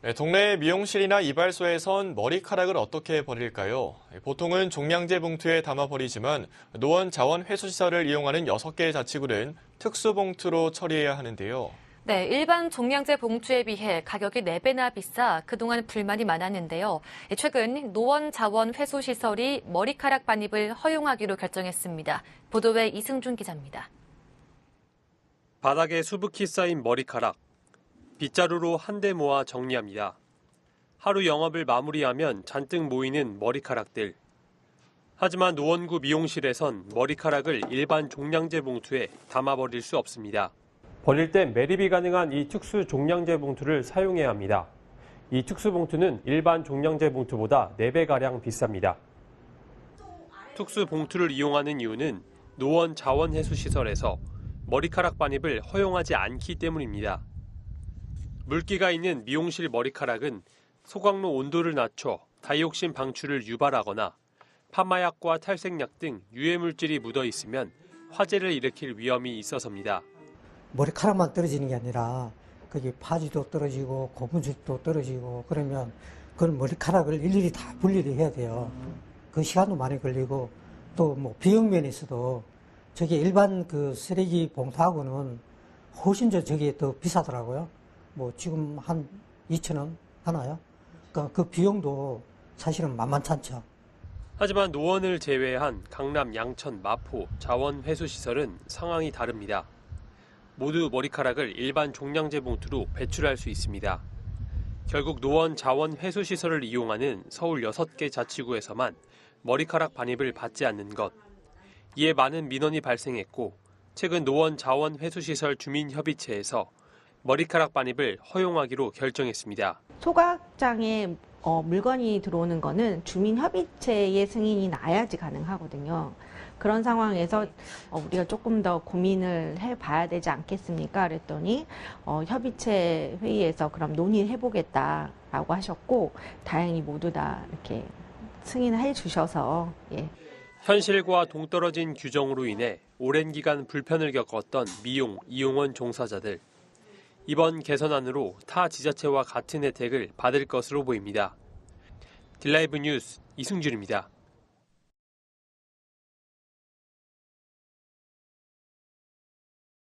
네, 동네 미용실이나 이발소에선 머리카락을 어떻게 버릴까요? 보통은 종량제 봉투에 담아 버리지만 노원 자원 회수시설을 이용하는 6개의 자치구는 특수 봉투로 처리해야 하는데요. 네, 일반 종량제 봉투에 비해 가격이 4배나 비싸 그동안 불만이 많았는데요. 최근 노원 자원 회수 시설이 머리카락 반입을 허용하기로 결정했습니다. 보도에 이승준 기자입니다. 바닥에 수북히 쌓인 머리카락. 빗자루로 한데 모아 정리합니다. 하루 영업을 마무리하면 잔뜩 모이는 머리카락들. 하지만 노원구 미용실에선 머리카락을 일반 종량제 봉투에 담아버릴 수 없습니다. 버릴 땐 매립이 가능한 이 특수 종량제 봉투를 사용해야 합니다. 이 특수 봉투는 일반 종량제 봉투보다 4배가량 비쌉니다. 특수 봉투를 이용하는 이유는 노원 자원해수시설에서 머리카락 반입을 허용하지 않기 때문입니다. 물기가 있는 미용실 머리카락은 소각로 온도를 낮춰 다이옥신 방출을 유발하거나 파마약과 탈색약 등 유해 물질이 묻어 있으면 화재를 일으킬 위험이 있어서입니다. 머리카락만 떨어지는 게 아니라 거기 파지도 떨어지고 고분질도 떨어지고 그러면 그런 머리카락을 일일이 다 분리를 해야 돼요. 그 시간도 많이 걸리고 또 뭐 비용 면에서도 저게 일반 그 쓰레기 봉투하고는 훨씬 더 저게 더 비싸더라고요. 뭐 지금 한 2천 원 하나요? 그러니까 그 비용도 사실은 만만찮죠. 하지만 노원을 제외한 강남, 양천, 마포, 자원 회수 시설은 상황이 다릅니다. 모두 머리카락을 일반 종량제 봉투로 배출할 수 있습니다. 결국 노원 자원 회수 시설을 이용하는 서울 6개 자치구에서만 머리카락 반입을 받지 않는 것. 이에 많은 민원이 발생했고 최근 노원 자원 회수 시설 주민 협의체에서 머리카락 반입을 허용하기로 결정했습니다. 소각장에 어, 물건이 들어오는 거는 주민협의체의 승인이 나야지 가능하거든요. 그런 상황에서 어, 우리가 조금 더 고민을 해봐야 되지 않겠습니까? 그랬더니 어, 협의체 회의에서 그럼 논의해보겠다라고 하셨고 다행히 모두 다 이렇게 승인을 해주셔서 예. 현실과 동떨어진 규정으로 인해 오랜 기간 불편을 겪었던 미용, 이용원 종사자들. 이번 개선안으로 타 지자체와 같은 혜택을 받을 것으로 보입니다. 딜라이브 뉴스 이승준입니다.